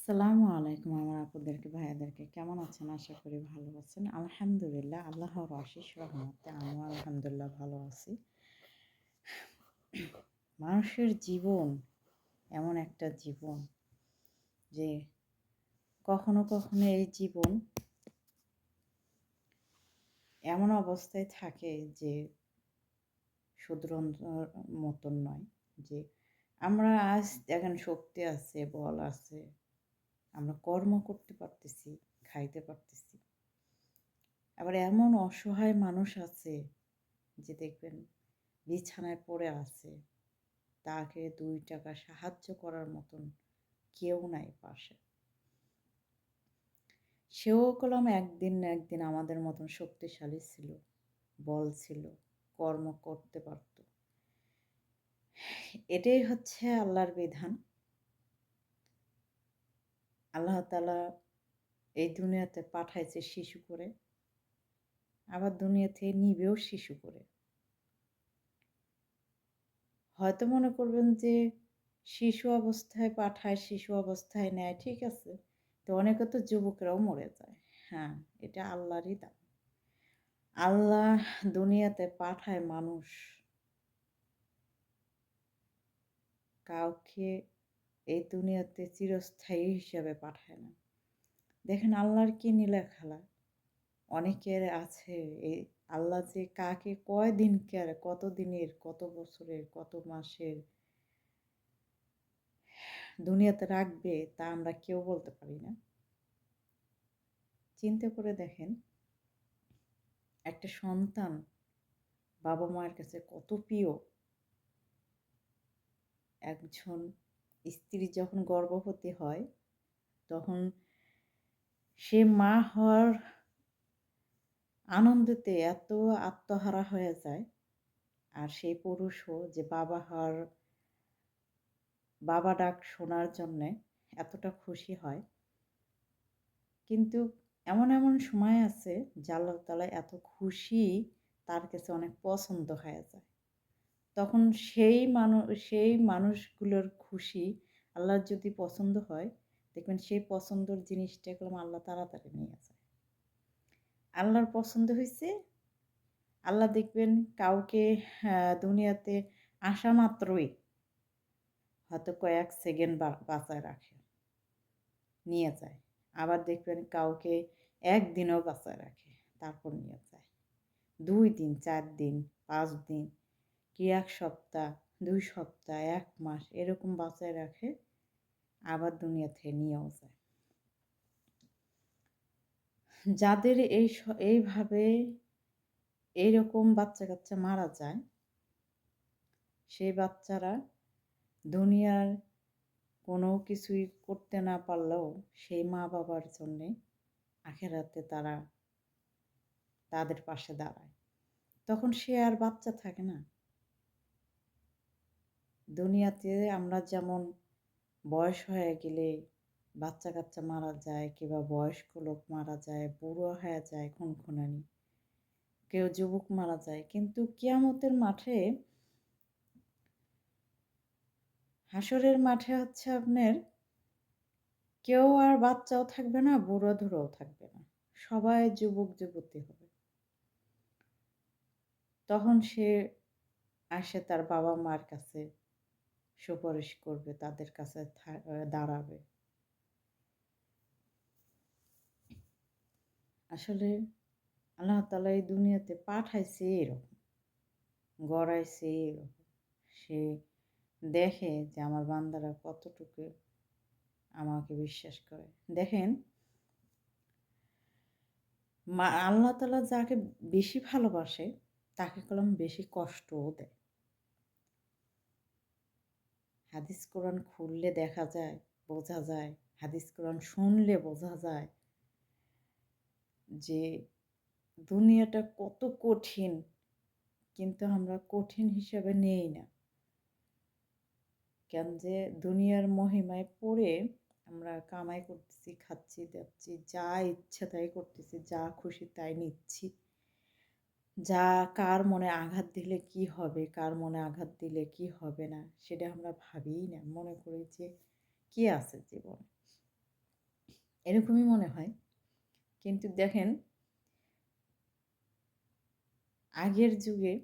আসসালামু আলাইকুম আমার আপুদেরকে, ভাইয়াদেরকে। কেমন আছেন? আশা করি ভালো আছেন। আলহামদুলিল্লাহ, আল্লাহর আশিস রহমতে আমিও আলহামদুলিল্লাহ ভালো আছি। মানুষের জীবন এমন একটা জীবন যে কখনো কখনো এই জীবন এমন অবস্থায় থাকে যে শুধরন্তর মতন নয়। যে আমরা আজ দেখেন শক্তি আছে, বল আছে আমরা কর্ম করতে পারতেছি, খাইতে পারতেছি। আবার এমন অসহায় মানুষ আছে যে দেখবেন বিছানায় পড়ে আছে, তাকে দুই টাকা সাহায্য করার মতন কেউ নাই পাশে। সেও কলম একদিন না একদিন আমাদের মতন শক্তিশালী ছিল, বল ছিল, কর্ম করতে পারত। এটাই হচ্ছে আল্লাহর বিধান। আল্লাহ তালা এই দুনিয়াতে পাঠাইছে শিশু করে, আবার দুনিয়াতে নিবেও শিশু করে। হয়তো মনে করবেন যে শিশু অবস্থায় পাঠায়, শিশু অবস্থায় নেয়, ঠিক আছে। তো অনেকে তো যুবকরাও মরে যায়। হ্যাঁ এটা আল্লাহরই দাম আল্লাহ দুনিয়াতে পাঠায় মানুষ, কাউকে এই দুনিয়াতে চিরস্থায়ী হিসাবে পাঠায় না। দেখেন আল্লাহর কি নীলা খেলা অনেকের আছে এই আল্লাহ যে কাকে কয় দিনকার কত দিনের কত বছরের, কত মাসের দুনিয়াতে রাখবে তা আমরা কেউ বলতে পারি না। চিন্তা করে দেখেন একটা সন্তান বাবা মায়ের কাছে কত প্রিয়। একজন স্ত্রী যখন গর্ভবতী হয়, তখন সে মা হওয়ার আনন্দতে এত আত্মহারা হয়ে যায়। আর সেই পুরুষও যে বাবা হওয়ার, বাবা ডাক শোনার জন্যে এতটা খুশি হয়। কিন্তু এমন এমন সময় আছে যে আল্লাহ তালা এত খুশি তার কাছে অনেক পছন্দ হয়ে যায়। তখন সেই মানুষ সেই মানুষগুলোর খুশি আল্লাহর যদি পছন্দ হয়, দেখবেন সেই পছন্দর জিনিসটা করলাম আল্লাহ তাড়াতাড়ি নিয়ে যায়। আল্লাহর পছন্দ হয়েছে আল্লাহ দেখবেন কাউকে দুনিয়াতে আসা মাত্রই হয়তো কয়েক সেকেন্ড বাঁচায় রাখে, নিয়ে যায়। আবার দেখবেন কাউকে একদিনও বাঁচায় রাখে, তারপর নিয়ে যায়। দুই দিন, চার দিন, পাঁচ দিন কি এক সপ্তাহ, দুই সপ্তাহ, এক মাস এরকম বাঁচায় রাখে, আবার দুনিয়া থেকে নিয়েও যায়। যাদের এই এইভাবে এইরকম বাচ্চা কাচ্চা মারা যায়, সেই বাচ্চারা দুনিয়ার কোনো কিছুই করতে না পারলেও সেই মা বাবার জন্যে আখেরাতে তারা তাদের পাশে দাঁড়ায়। তখন সে আর বাচ্চা থাকে না। দুনিয়াতে আমরা যেমন বয়স হয়ে গেলে বাচ্চা কাচ্চা মারা যায় কিংবা বয়স্ক লোক মারা যায়, বুড়ো হয়ে যায় খুনখুনানি, কেউ যুবক মারা যায়, কিন্তু কিয়ামতের মাঠে হাসরের মাঠে হচ্ছে আপনার কেউ আর বাচ্চাও থাকবে না, বুড়ো ধুড়োও থাকবে না, সবাই যুবক যুবতী হবে। তখন সে আসে তার বাবা মার কাছে সুপারিশ করবে, তাদের কাছে দাঁড়াবে। আসলে আল্লাহ তালা এই দুনিয়াতে পাঠাইছে এরকম, গড়াইছে এরকম। সে দেখে যে আমার বান্দারা কতটুকু আমাকে বিশ্বাস করে। দেখেন, মা, আল্লাহ তালা যাকে বেশি ভালোবাসে, তাকে কলম বেশি কষ্টও দেয়। হাদিস কোরআন খুললে দেখা যায়, বোঝা যায়। হাদিস কোরআন শুনলে বোঝা যায় যে দুনিয়াটা কত কঠিন, কিন্তু আমরা কঠিন হিসাবে নেই না। কেন যে দুনিয়ার মহিমায় পড়ে আমরা কামাই করতেছি, খাচ্ছি যাচ্ছি যা ইচ্ছা তাই করতেছি, যা খুশি তাই নিচ্ছি। যা কার মনে আঘাত দিলে কি হবে, কার মনে আঘাত দিলে কি হবে না, সেটা আমরা ভাবিই না। মনে করি যে কি আছে জীবনে। এরকমই মনে হয়। কিন্তু দেখেন, আগের যুগে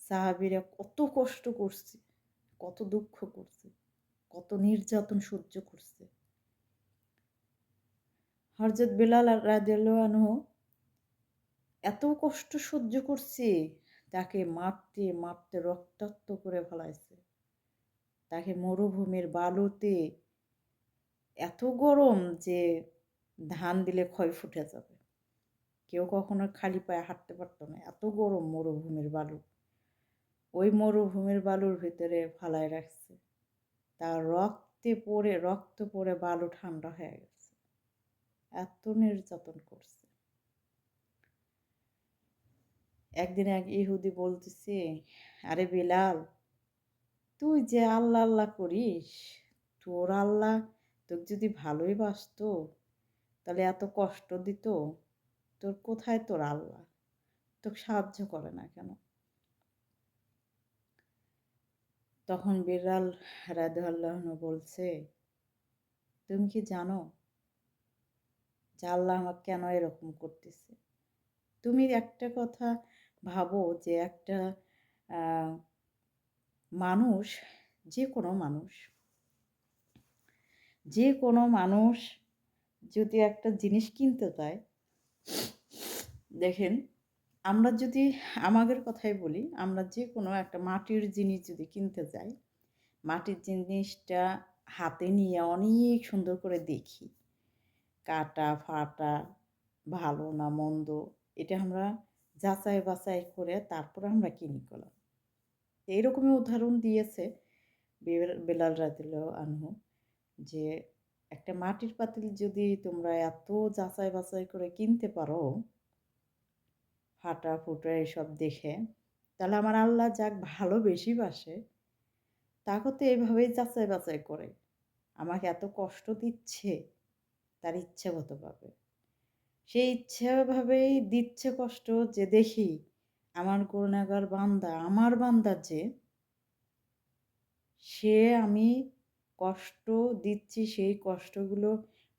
সাহাবিরা কত কষ্ট করছে, কত দুঃখ করছে, কত নির্যাতন সহ্য করছে। হরজত বেলাল রাজু এত কষ্ট সহ্য করছে, তাকে মারতে মারতে রক্তাক্ত করে ফেলাইছে। তাকে মরুভূমির বালুতে এত গরম যে ধান দিলে ক্ষয় ফুটে যাবে। কেউ কখনো খালি পায়ে হাঁটতে পারতো না, এত গরম মরুভূমির বালু। ওই মরুভূমির বালুর ভিতরে ফালায় রাখছে। তার রক্তে পড়ে, রক্ত পড়ে বালু ঠান্ডা হয়ে গেছে। এত নির্যাতন করছে। একদিন এক ইহুদি বলতেছে, আরে বিলাল, তুই যে আল্লাহ আল্লাহ করিস, তোর আল্লাহ তোকে যদি ভালোই বাসত, তাহলে এত কষ্ট দিত, তোর কোথায় তোর আল্লাহ? তোকে সাহায্য করে না কেন? তখন বিড়াল রাধু বলছে, তুমি কি জানো যে আল্লাহ আমাকে কেন এরকম করতেছে? তুমি একটা কথা ভাবো যে একটা মানুষ, যে কোনো মানুষ, যে কোনো মানুষ যদি একটা জিনিস কিনতে চায়, দেখেন, আমরা যদি আমাদের কথাই বলি, আমরা যে কোনো একটা মাটির জিনিস যদি কিনতে যাই, মাটির জিনিসটা হাতে নিয়ে অনেক সুন্দর করে দেখি। কাটা, ফাটা, ভালো না মন্দ, এটা আমরা যাচাই বাছাই করে তারপর আমরা কিনি করলাম এইরকমই উদাহরণ দিয়েছে বেলাল রাদিল আনহু যে একটা মাটির পাতিল যদি তোমরা এত যাচাই বাছাই করে কিনতে পারো, ফাটা, ফুটা এসব দেখে, তাহলে আমার আল্লাহ যাক ভালো বেশি বাসে, তাকে তো এইভাবেই যাচাই বাছাই করে। আমাকে এত কষ্ট দিচ্ছে। তার ইচ্ছাগতভাবে। সেই ইচ্ছাভাবেই দিচ্ছে কষ্ট যে দেখি আমার করুণাগার বান্দা, আমার বান্দা যে সে আমি কষ্ট দিচ্ছি, সেই কষ্টগুলো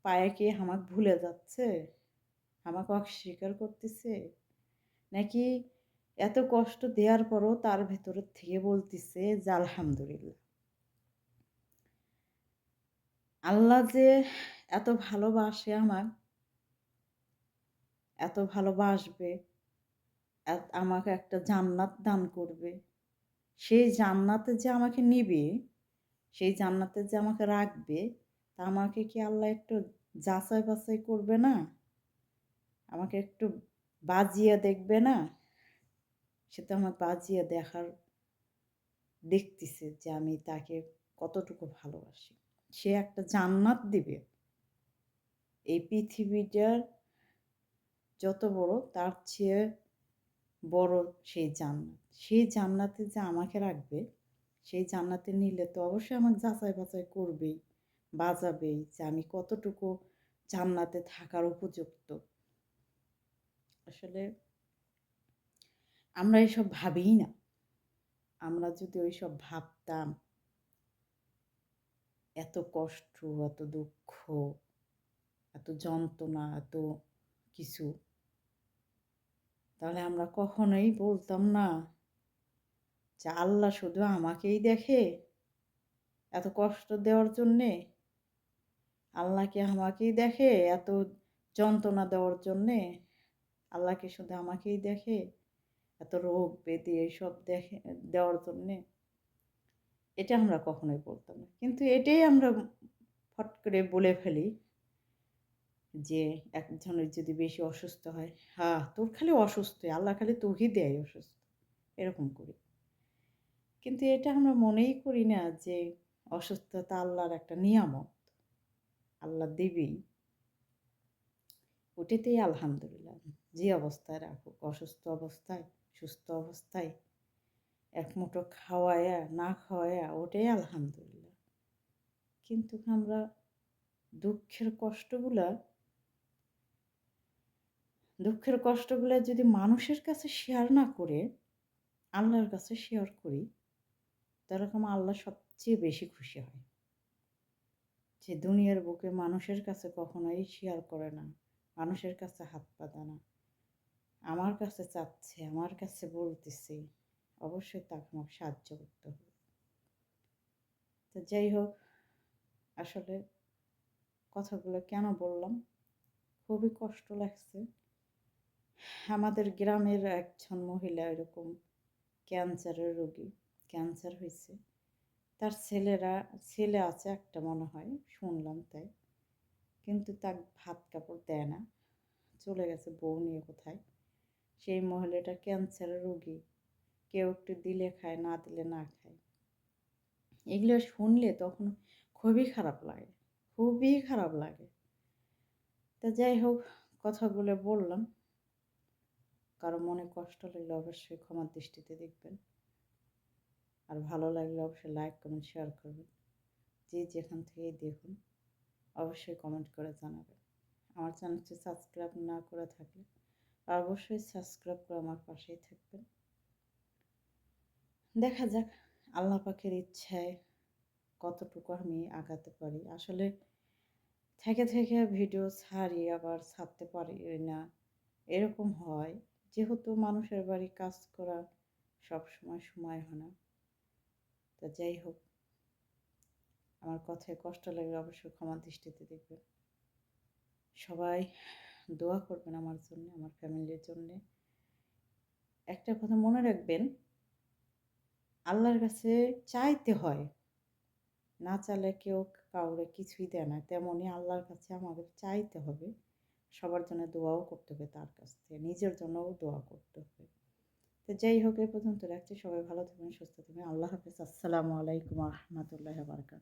পায়ে কি আমাকে ভুলে যাচ্ছে? আমাকে অস্বীকার করতেছে? নাকি এত কষ্ট দেওয়ার পরও তার ভেতরের থেকে বলতেছে যে, আলহামদুলিল্লাহ। আল্লাহ যে এত ভালোবাসে আমার, এত ভালোবাসবে আমাকে একটা জান্নাত দান করবে, সেই জান্নাতে যে আমাকে নিবে, সেই জান্নাতে যে আমাকে রাখবে, তা আমাকে কি আল্লাহ একটু যাচাই বাছাই করবে না? আমাকে একটু বাজিয়ে দেখবে না? সে তো আমার বাজিয়ে দেখার দেখতেছে যে আমি তাকে কতটুকু ভালোবাসি। সে একটা জান্নাত দিবে। এই পৃথিবীটার যত বড়, তার চেয়ে বড় সেই জান্নাত। সেই জান্নাতে যে আমাকে রাখবে, সেই জান্নাতে নিলে তো অবশ্যই আমাকে যাচাই বাছাই করবেই, বাজাবেই যে আমি কতটুকু জান্নাতে থাকার উপযুক্ত। আসলে আমরা এসব ভাবিই না। আমরা যদি ওই সব ভাবতাম এত কষ্ট, এত দুঃখ, এত যন্ত্রণা, এত কিছু। তাহলে আমরা কখনোই বলতাম না যে আল্লাহ শুধু আমাকেই দেখে এত কষ্ট দেওয়ার জন্যে। আল্লাহকে আমাকেই দেখে এত যন্ত্রণা দেওয়ার জন্যে? আল্লাহকে শুধু আমাকেই দেখে? এত রোগ বেদি এইসব দেখে, দেওয়ার জন্যে? এটা আমরা কখনোই বলতাম না। কিন্তু এটাই আমরা ফট করে বলে ফেলি যে একজনের যদি বেশি অসুস্থ হয় হ্যাঁ তোর খালি অসুস্থ আল্লাহ খালি তোকে দেয় অসুস্থ। এরকম করি। কিন্তু এটা আমরা মনেই করি না যে অসুস্থতা আল্লাহর একটা নিয়ামত, আল্লাহ দেবেই। ওটাতেই আলহামদুলিল্লাহ। যে অবস্থায় রাখুক, অসুস্থ অবস্থায়, সুস্থ অবস্থায় এক মুঠো খাওয়ায়া, না খাওয়ায়া, ওটাই আলহামদুলিল্লাহ। কিন্তু আমরা দুঃখের কষ্টগুলা, দুঃখের কষ্টগুলো যদি মানুষের কাছে শেয়ার না করে, আল্লাহর কাছে শেয়ার করি তাহলে আল্লাহ সবচেয়ে বেশি খুশি হয়। যে দুনিয়ার বুকে মানুষের কাছে কখনোই শেয়ার করে না, মানুষের কাছে হাত পাতা না। আমার কাছে চাচ্ছে, আমার কাছে বলতেছে অবশ্যই তাকে আমাকে সাহায্য করতে হবে। তো যাই হোক, আসলে কথাগুলো কেন বললাম? খুবই কষ্ট লাগছে। আমাদের গ্রামের একজন মহিলা এরকম ক্যান্সারের রোগী, ক্যান্সার হয়েছে। তার ছেলেরা, ছেলে আছে একটা মনে হয়, শুনলাম তাই। কিন্তু তার ভাত কাপড় দেয় না, চলে গেছে বউ নিয়ে কোথায়। সেই মহিলাটা ক্যান্সারের রোগী। কেউ একটু দিলে খায়, না দিলে না খায়। এগুলো শুনলে তখন খুবই খারাপ লাগে, খুবই খারাপ লাগে। তা যাই হোক, কথাগুলো বললাম। কারও মনে কষ্ট লাগলে অবশ্যই ক্ষমার দৃষ্টিতে দেখবেন। আর ভালো লাগলে অবশ্যই লাইক কমেন্ট শেয়ার করবেন। যে যেখান থেকেই দেখুন, অবশ্যই কমেন্ট করে জানাবেন। আমার চ্যানেলটি সাবস্ক্রাইব না করে থাকলে, অবশ্যই সাবস্ক্রাইব করে আমার পাশেই থাকবেন। দেখা যাক আল্লাহ পাখের ইচ্ছায় কতটুকু আমি আগাতে পারি। আসলে থেকে থেকে ভিডিও ছাড়ি, আবার ছাড়তে পারি না, এরকম হয়। যেহেতু মানুষের বাড়ি কাজ করা সব সময় সময় হয় না। তো যাই হোক, আমার কথায় কষ্ট লাগলে অবশ্যই ক্ষমা দৃষ্টিতে দেখবেন। সবাই দোয়া করবেন আমার জন্য, আমার ফ্যামিলির জন্যে। একটা কথা মনে রাখবেন আল্লাহর কাছে চাইতে হয়। না চালে কেউ কাউরে কিছুই দেয় না। তেমনই আল্লাহর কাছে আমাদের চাইতে হবে। সবার জন্য দোয়াও করতে হবে তার কাছ থেকে। নিজের জন্যও দোয়া করতে হবে। তো যাই হোক, এ পর্যন্ত রাখছি। সবাই ভালো থাকবেন, সুস্থ থাকবেন। আল্লাহ হাফিজ। আসসালামু আলাইকুম রহমতুল্লাহ বারকাত